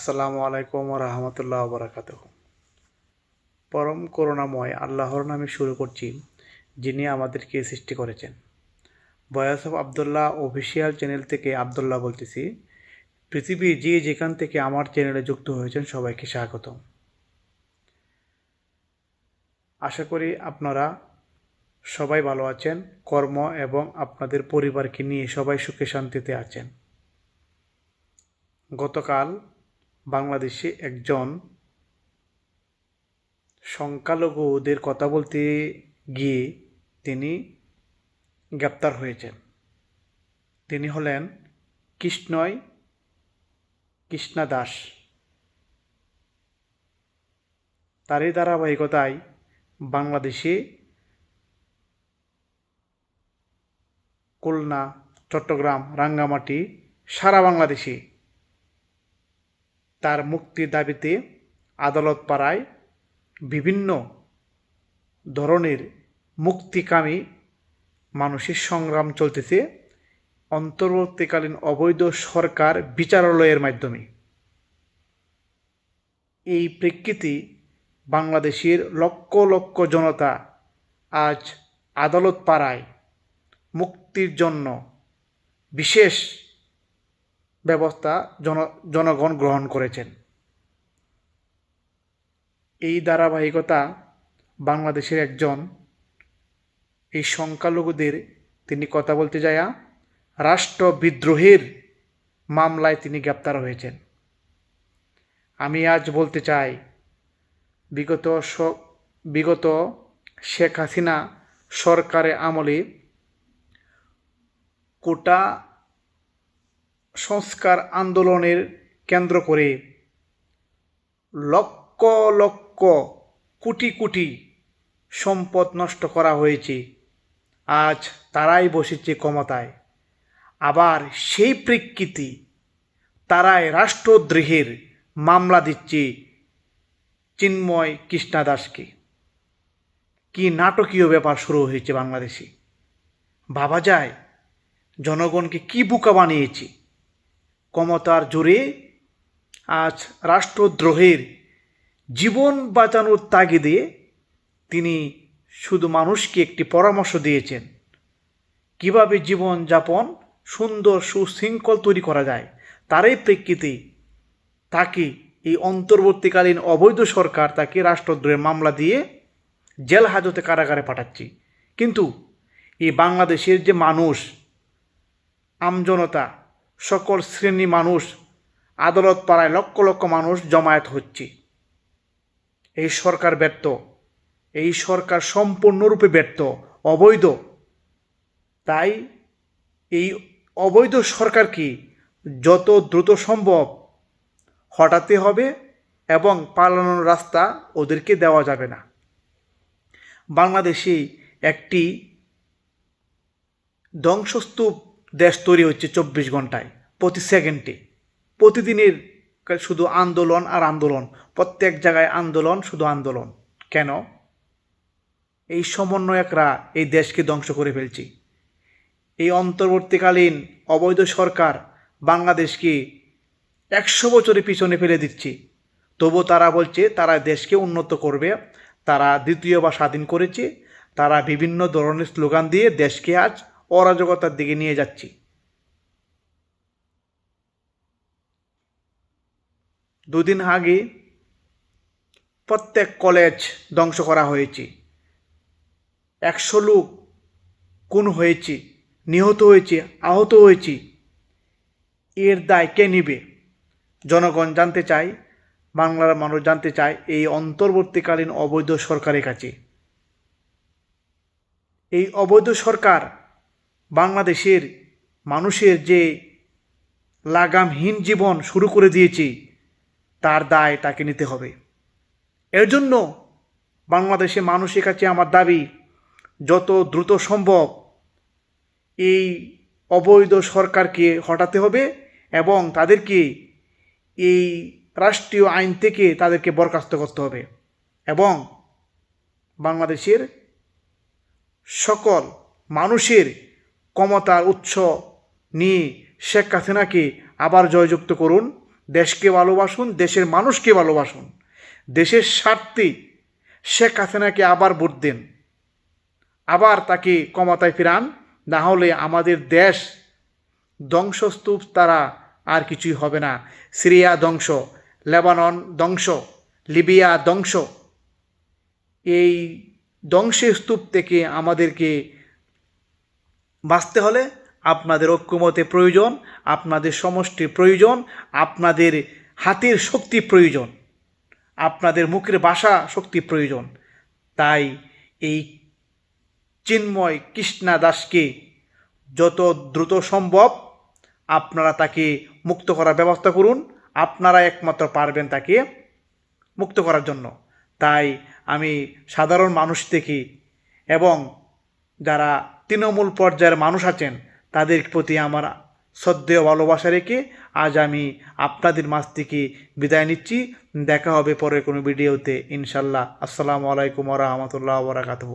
আসসালামু আলাইকুম রহমতুল্লাহ বরাকাত পরম করুণাময় আল্লাহর নামে শুরু করছি, যিনি আমাদেরকে সৃষ্টি করেছেন। Voice of Abdullah official channel থেকে আবদুল্লাহ বলতেছি, পৃথিবী যে যেখান থেকে আমার চ্যানেলে যুক্ত হয়েছেন সবাইকে স্বাগত আশা করি আপনারা সবাই ভালো আছেন, কর্ম এবং আপনাদের পরিবারকে নিয়ে সবাই সুখে শান্তিতে আছেন। গতকাল বাংলাদেশে একজন সংখ্যালঘুদের কথা বলতে গিয়ে তিনি গ্রেপ্তার হয়েছেন। তিনি হলেন কৃষ্ণয় কৃষ্ণা দাস। তারই ধারাবাহিকতায় বাংলাদেশে খুলনা, চট্টগ্রাম, রাঙ্গামাটি, সারা বাংলাদেশে তার মুক্তির দাবিতে আদালত পাড়ায় বিভিন্ন ধরনের মুক্তিকামী মানুষের সংগ্রাম চলতেছে। অন্তর্বর্তীকালীন অবৈধ সরকার বিচারালয়ের মাধ্যমে। এই প্রেক্ষিতে বাংলাদেশের লক্ষ লক্ষ জনতা আজ আদালত পাড়ায় মুক্তির জন্য বিশেষ ব্যবস্থা জন, জনগণ গ্রহণ করেছেন। এই ধারাবাহিকতা বাংলাদেশের একজন, এই সংখ্যালঘুদের তিনি কথা বলতে যায়া রাষ্ট্র বিদ্রোহের মামলায় তিনি গ্রেপ্তার হয়েছেন। আমি আজ বলতে চাই, বিগত বিগত শেখ হাসিনা সরকারের আমলে কোটা সংস্কার আন্দোলনের কেন্দ্র করে লক্ষ লক্ষ কোটি কোটি সম্পদ নষ্ট করা হয়েছে। আজ তারাই বসেছে ক্ষমতায়। আবার সেই প্রেক্ষিতে তারাই রাষ্ট্রদ্রোহের মামলা দিচ্ছে চিন্ময় কৃষ্ণা দাসকে। কি নাটকীয় ব্যাপার শুরু হয়েছে বাংলাদেশে। ভাবা যায়, জনগণকে কি বোকা বানিয়েছে? ক্ষমতার জোরে আজ রাষ্ট্রদ্রোহের জীবন বাঁচানোর তাগিদে তিনি শুধু মানুষকে একটি পরামর্শ দিয়েছেন। কীভাবে জীবন যাপন সুন্দর সুশৃঙ্খল তৈরি করা যায় তারই প্রেক্ষিতে তাকে এই অন্তর্বর্তীকালীন অবৈধ সরকার তাকে রাষ্ট্রদ্রোহের মামলা দিয়ে জেল হাজতে কারাগারে পাঠাচ্ছি। কিন্তু এই বাংলাদেশের যে মানুষ, আমজনতা সকল শ্রেণি মানুষ, আদালত পাড়ায় লক্ষ লক্ষ মানুষ জমায়েত হচ্ছে। এই সরকার ব্যর্থ, এই সরকার সম্পূর্ণরূপে ব্যর্থ, অবৈধ। তাই এই অবৈধ সরকারকে যত দ্রুত সম্ভব হটাতে হবে এবং পালানোর রাস্তা ওদেরকে দেওয়া যাবে না। বাংলাদেশে একটি ধ্বংসস্তূপ দেশ তৈরি হচ্ছে চব্বিশ ঘন্টায়, প্রতি সেকেন্ডে। প্রতিদিনের শুধু আন্দোলন আর আন্দোলন, প্রত্যেক জায়গায় আন্দোলন, শুধু আন্দোলন। কেন? এই সমন্বয়করা এই দেশকে ধ্বংস করে ফেলছে। এই অন্তর্বর্তীকালীন অবৈধ সরকার বাংলাদেশকে একশো বছরের পিছনে ফেলে দিচ্ছে। তবু তারা বলছে, তারা দেশকে উন্নত করবে, তারা দ্বিতীয়বার স্বাধীন করেছে, তারা বিভিন্ন ধরনের স্লোগান দিয়ে দেশকে আজ অরাজকতার দিকে নিয়ে যাচ্ছে। দুদিন আগে প্রত্যেক কলেজ ধ্বংস করা হয়েছে। একশো লোক খুন হয়েছে, নিহত হয়েছে, আহত হয়েছে। এর দায় কে নিবে? জনগণ জানতে চায়, বাংলার মানুষ জানতে চায় এই অন্তর্বর্তীকালীন অবৈধ সরকারের কাছে। এই অবৈধ সরকার বাংলাদেশের মানুষের যে লাগামহীন জীবন শুরু করে দিয়েছে, তার দায় তাকে নিতে হবে। এর জন্য বাংলাদেশে মানুষের কাছে আমার দাবি, যত দ্রুত সম্ভব এই অবৈধ সরকারকে হটাতে হবে এবং তাদেরকে এই রাষ্ট্রীয় আইন থেকে তাদেরকে বরখাস্ত করতে হবে এবং বাংলাদেশের সকল মানুষের ক্ষমতার উৎস নিয়ে শেখ হাসিনাকে আবার জয়যুক্ত করুন? দেশকে ভালোবাসুন, দেশের মানুষকে ভালোবাসুন। দেশের স্বার্থে শেখ হাসিনাকে আবার ভোট দেন। আবার তাকে ক্ষমতায় ফিরান, না হলে আমাদের দেশ ধ্বংসস্তূপ তারা আর কিছুই হবে না। সিরিয়া ধ্বংস, লেবানন ধ্বংস, লিবিয়া ধ্বংস। এই ধ্বংসের স্তূপ থেকে আমাদেরকে বাঁচতে হলে আপনাদের ঐক্যমতে প্রয়োজন, আপনাদের সমষ্টি প্রয়োজন, আপনাদের হাতের শক্তি প্রয়োজন, আপনাদের মুখের বাসা শক্তি প্রয়োজন। তাই এই চিন্ময় কৃষ্ণা দাসকে যত দ্রুত সম্ভব আপনারা তাকে মুক্ত করার ব্যবস্থা করুন। আপনারা একমাত্র পারবেন তাকে মুক্ত করার জন্য। তাই আমি সাধারণ মানুষ থেকে এবং যারা তৃণমূল পর্যায়ের মানুষ আছেন, তাদের প্রতি আমার শ্রদ্ধেয় ভালোবাসা রেখে আজ আমি আপনাদের মাছ থেকে বিদায় নিচ্ছি। দেখা হবে পরে কোনো ভিডিওতে ইনশাল্লাহ আসসালামু আলাইকুম রহমতুল্লাহ বরাকাতহ।